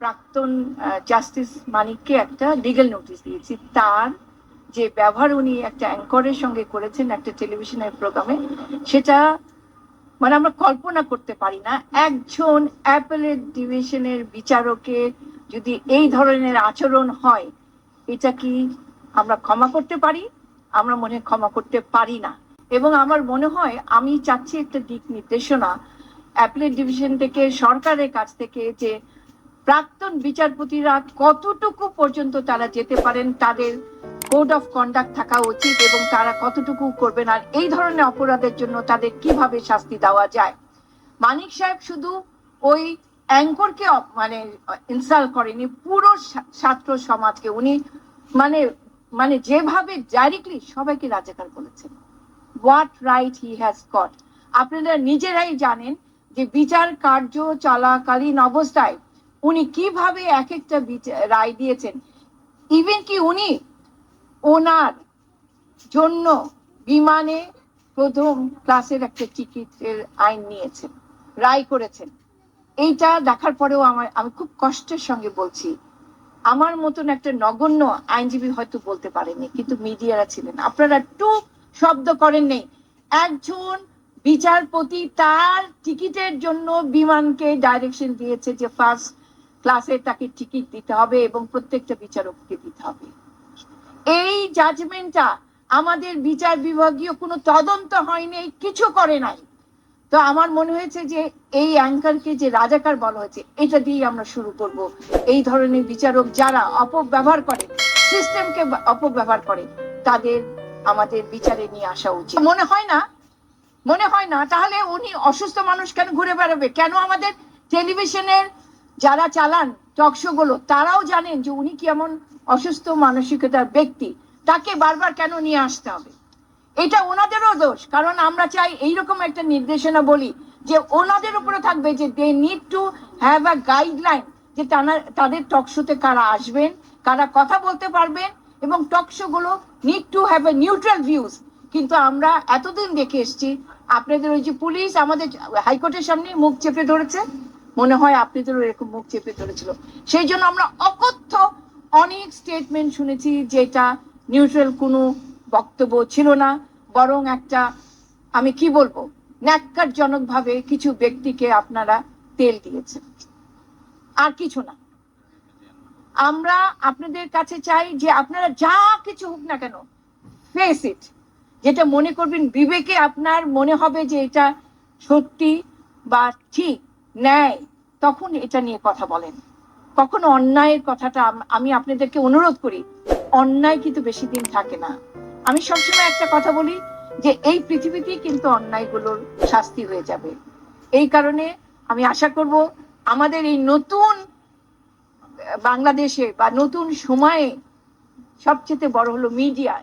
প্রাক্তন জাস্টিস মানিককে একটা legal notice দিয়েছি। তার যে ব্যবহার উনি একটা অ্যাঙ্করের সঙ্গে করেছেন একটা টেলিভিশনের প্রোগ্রামে সেটা মানে আমরা কল্পনা করতে পারি না। একজন অ্যাপেলের ডিভিশনের বিচারকের যদি এই ধরনের আচরণ হয়, এটা কি আমরা ক্ষমা করতে পারি? আমরা মনে ক্ষমা করতে পারি না। এবং আমার মনে হয় আমি চাচ্ছি একটা দিক নির্দেশনা অ্যাপেলের ডিভিশন থেকে সরকারের কাছ থেকে যে প্রাক্তন বিচারপতিরা কতটুকু পর্যন্ত তারা যেতে পারেন, তাদের কোড অফ কন্ডাক্ট থাকা উচিত এবং তারা কতটুকু করবেন আর এই ধরনের অপরাধের জন্য তাদের কীভাবে শাস্তি দেওয়া যায়? মানিক সাহেব শুধু ওই অ্যাঙ্করকে মানে ইনসাল্ট করেনি, পুরো ছাত্র সমাজকে। উনি মানে মানে যেভাবে ডাইরেক্টলি সবাইকে রাজাকার বলেছেন what right he has got আপনারা নিজেরাই জানেন যে বিচার কার্য চলাকালীন অবস্থায় উনি কীভাবে এক একটা রায় দিয়েছেন? ইভেন কি উনি ওনার জন্য বিমানে প্রথম ক্লাসের একটা টিকিটের আইন নিয়েছেন, রায় করেছেন। এইটা দেখার পরেও আমার, আমি খুব কষ্টের সঙ্গে বলছি, আমার মতন একটা নগণ্য আইনজীবী হয়তো বলতে পারেনি, কিন্তু মিডিয়ারা ছিলেন। আপনারা টু শব্দ করেন নেই। একজন বিচারপতি তার টিকিটের জন্য বিমানকে ডাইরেকশন দিয়েছে যে ফার্স্ট ক্লাসে তাকে টিকিট দিতে হবে এবং প্রত্যেকটা বিচারককে দিতে হবে। এই জাজমেন্টটা আমাদের বিচার বিভাগীয় কোনো তদন্ত হয়নি, কিছু করে নাই। তো আমার মনে হয়েছে যে এই অ্যাঙ্কারকে যে রাজাকার বলা হয়েছে, এটা দিয়েই আমরা শুরু করব। এই ধরনের বিচারক যারা অপব্যবহার করে সিস্টেমকে অপব্যবহার করে, তাদের আমাদের বিচারে নিয়ে আসা উচিত। মনে হয় না? মনে হয় না? তাহলে উনি অসুস্থ মানুষ কেন ঘুরে বেড়াবে? কেন আমাদের টেলিভিশনের যারা চালান টক শো গুলো তারাও জানেন যে উনি কি এমন অসুস্থ মানসিকতার ব্যক্তি। তাকে বারবার কেন নিয়ে আসতে হবে? এটা ওনাদেরও দোষ। কারণ আমরা চাই এইরকম একটা নির্দেশনা বলি যে ওনাদের উপরে থাকবে যে they need to have a guideline যে তারা তাদের টক শোতে কারা আসবেন, কারা কথা বলতে পারবেন এবং টক শো গুলো need to have a neutral views কিন্তু আমরা এতদিন দেখে এসছি, আপনাদের ওই যে পুলিশ আমাদের হাইকোর্টের সামনে মুখ চেপে ধরেছে। মনে হয় আপনাদেরও এরকম মুখ চেপে ধরেছিল। সেই জন্য আমরা অকথ্য অনেক স্টেটমেন্ট শুনেছি যেটা নিউট্রাল কোনো বক্তব্য ছিল না, বরং একটা, আমি কি বলব ন্যাক্কারজনক ভাবে কিছু ব্যক্তিকে আপনারা তেল দিয়েছেন। আর কিছু না। আমরা আপনাদের কাছে চাই যে আপনারা যা কিছু হোক না কেন ফেস ইট যেটা মনে করবেন বিবেকে আপনার মনে হবে যে এটা সত্যি বা ঠিক। ন্যায় তখন এটা নিয়ে কথা বলেন। কখনো অন্যায়ের কথাটা আমি আপনাদেরকে অনুরোধ করি, অন্যায় কিন্তু বেশি দিন থাকে না। আমি সবসময় একটা কথা বলি যে, এই পৃথিবীতেই কিন্তু অন্যায়গুলোর শাস্তি হয়ে যাবে। এই কারণে আমি আশা করব, আমাদের এই নতুন, বাংলাদেশে বা নতুন সময়ে সবচেয়ে বড় হলো মিডিয়া।